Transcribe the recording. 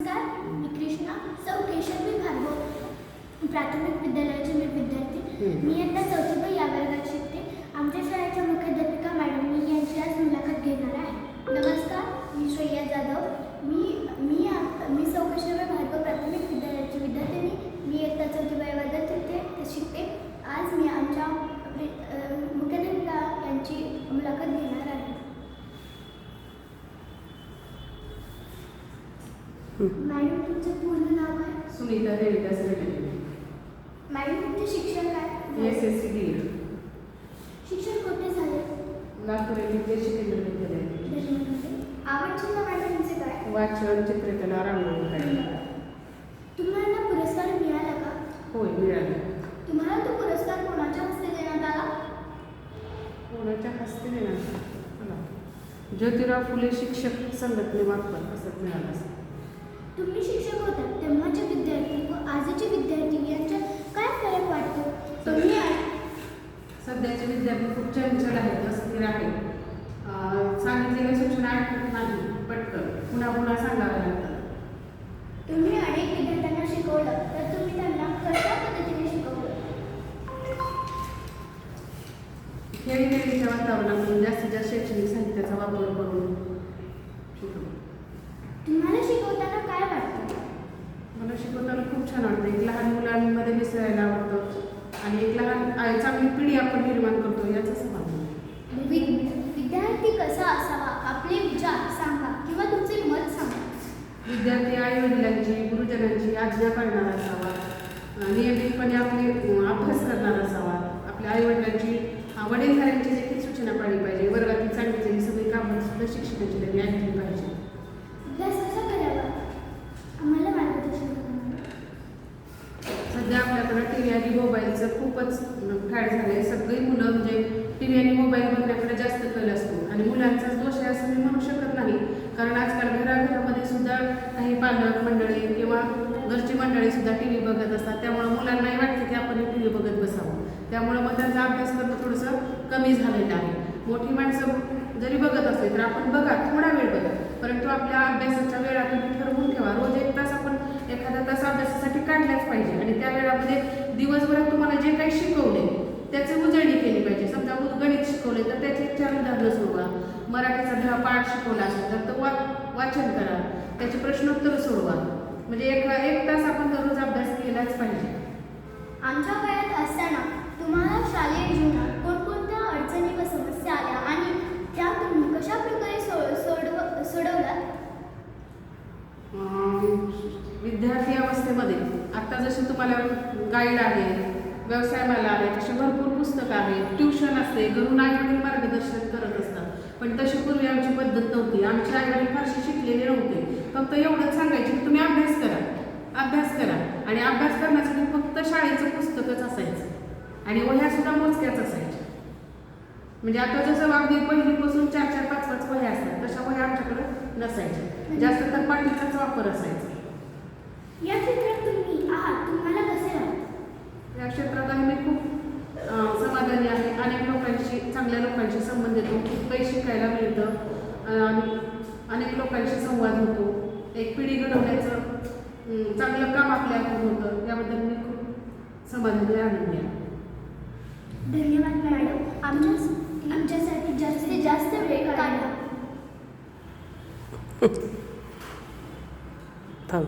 नमस्कार मी कृष्णा सौ केशवी भार्गव प्राथमिक विद्यालयाचे मी विद्यार्थी. मी इयत्ता चौथी या वर्गात शिकते आमच्या शाळेच्या मुख्याध्यापिका मॅडम मी यांची आज मुलाखत घेणार आहे नमस्कार मी श्रेया जाधव मी मी आ- मी सौ केशवी भार्गव प्राथमिक विद्यालयाची विद्यार्थिनी मी इयत्ता चौथी ब या वर्गात शिकते शिकते आज मी आमच्या प्रि- अ, मुख्याध्यापिका यांची मुलाखत घेणार आहे मॅडम तुमचं पूर्ण नाव काय? सुनीता देविदास रेड्डी मॅडम तुमचे शिक्षण काय? S S C D. शिक्षण कुठे झाले नागपूर विद्याशी केंद्र विद्यालय धन्यवाद. आवडचे ना मॅडम तुमचे काय? वाचन चित्रकला रांगोळी काढली तुम्हाला पुरस्कार मिळाला का? होय मिळालं. तुम्हाला तो पुरस्कार कोणाच्या हस्ते देण्यात आला? कोणाच्या हस्ते देण्यात आला? ज्योतिराव फुले शिक्षक संघटनेमार्फत असं मिळालं असेल. तुम्ही शिक्षक होता तेव्हाचे विद्यार्थी व आजचे विद्यार्थी यांच्यात काय फरक वाटतो? तुम्ही सध्याचे विद्यार्थी खूप चंचल आहेत अस्थिर आहेत. अं, सांगितलेलं सूचना ऐकत नाही पटकन. पुन्हा पुन्हा सांगावं लागतं. तुम्ही अनेक विद्यार्थ्यांना शिकवलं तर तुम्ही त्यांना कशा पद्धतीने शिकवलं? खेळीमेळीच्या वातावरणातून जास्तीत जास्त शैक्षणिक साहित्याचा वापर करून तुम्हाला शिकवताना काय वाटतं मला शिकवताना खूप छान वाटतं एक लहान मुलांमध्ये मिसळायला आवडतं आणि एक लहान चांगली पिढी आपण निर्माण करतो याचं समाधान वि- विद्यार्थी कसा असावा आपले विचार सांगा किंवा तुमचे मत सांगा. विद्यार्थी आई वडिलांची गुरुजनांची आज्ञा पाळणारा असावा नियमितपणे आपले अभ्यास करणारा असावा. आपल्या आई वडिलांची वडीलधाऱ्यांची देखील सूचना पाळली पाहिजे वर्गातील सांगितलेली सगळी कामं सुद्धा शिक्षकांची त्यांनी ऐकली पाहिजे अभ्यास कसा करावा आम्हाला मार्गदर्शन करा सध्या आपल्याकडं टी व्ही आणि मोबाईलचं खूपच फॅड झालं आहे सगळी मुलं म्हणजे टी व्ही आणि मोबाईल बघण्याकडे जास्त कल असतो. आणि मुलांचाच दोष आहे असं मी म्हणू शकत नाही. कारण आजकाल घराघरामध्ये सुद्धा काही पालक मंडळी किंवा घरची मंडळी सुद्धा टी व्ही बघत असतात. त्यामुळं मुलांनाही वाटते की आपण टी व्ही बघत बसावं. त्यामुळं मग त्यांचा अभ्यास करणं थोडंसं कमी झालेलं आहे. मोठी माणसं जरी बघत असले तर आपण बघा थोडा वेळ बघा. परंतु आपल्या अभ्यासाच्या वेळा तुम्ही ठरवून ठेवा. रोज एक तास काढल्याच पाहिजे. आणि त्या वेळामध्ये दिवसभरात तुम्हाला जे काही शिकवले त्याचे उजळणी केली पाहिजे. समजा उ- गणित शिकवले तर त्याचे चार उदाहरणं सोडवा. मराठीचा धडा पाठ शिकवला असेल तर तो वा वाचन करा. त्याचे प्रश्नोत्तर सोडवा. म्हणजे एक एक तास आपण दररोज अभ्यास केलाच पाहिजे. आमच्या वयात असताना तुम्हाला शालेय जीवनात कोणकोणत्या अडचणी व समस्या आल्या आणि त्या तुम्ही कशा प्रकारे सो सोडव सोडवलात अं, विद्यार्थी अवस्थेमध्ये आत्ता जसे तुम्हाला गाईड आहे व्यवसाय मला आहे तशी भरपूर पुस्तकं आहेत ट्युशन असते घरून आईवडील मार्गदर्शन करत असतात. पण तशी पूर्वी आमची पद्धत नव्हती. आमचे आईवडील फारसे शिकलेले नव्हते. फक्त एवढंच सांगायचे की तुम्ही अभ्यास करा अभ्यास करा. आणि अभ्यास करण्यासाठी फक्त शाळेचं पुस्तकच असायचं. आणि वह्या सुद्धा मोजक्याच असायच्या. म्हणजे आता जसं अगदी पहिलीपासून चार चार पाच पाच वह्या असतात तशा वह्या आमच्याकडे नसायच्या. जास्त तर पाठीचाच वापर असायचा. या क्षेत्रात तुम्ही आहात तुम्हाला कसे वाटते? या क्षेत्रात आहे मी खूप समाधानी आहे. अनेक लोकांशी चांगल्या लोकांशी संबंध येतो. खूप काही शिकायला मिळतं. आणि अनेक लोकांशी संवाद होतो. एक पिढी घडवण्याचं चांगलं काम आपल्या हातून होतं. याबद्दल मी खूप समाधानी आनंदी आहे. धन्यवाद मॅडम. आमच्या आमच्यासाठी जास्तीत जास्त वेळ काढला थांब.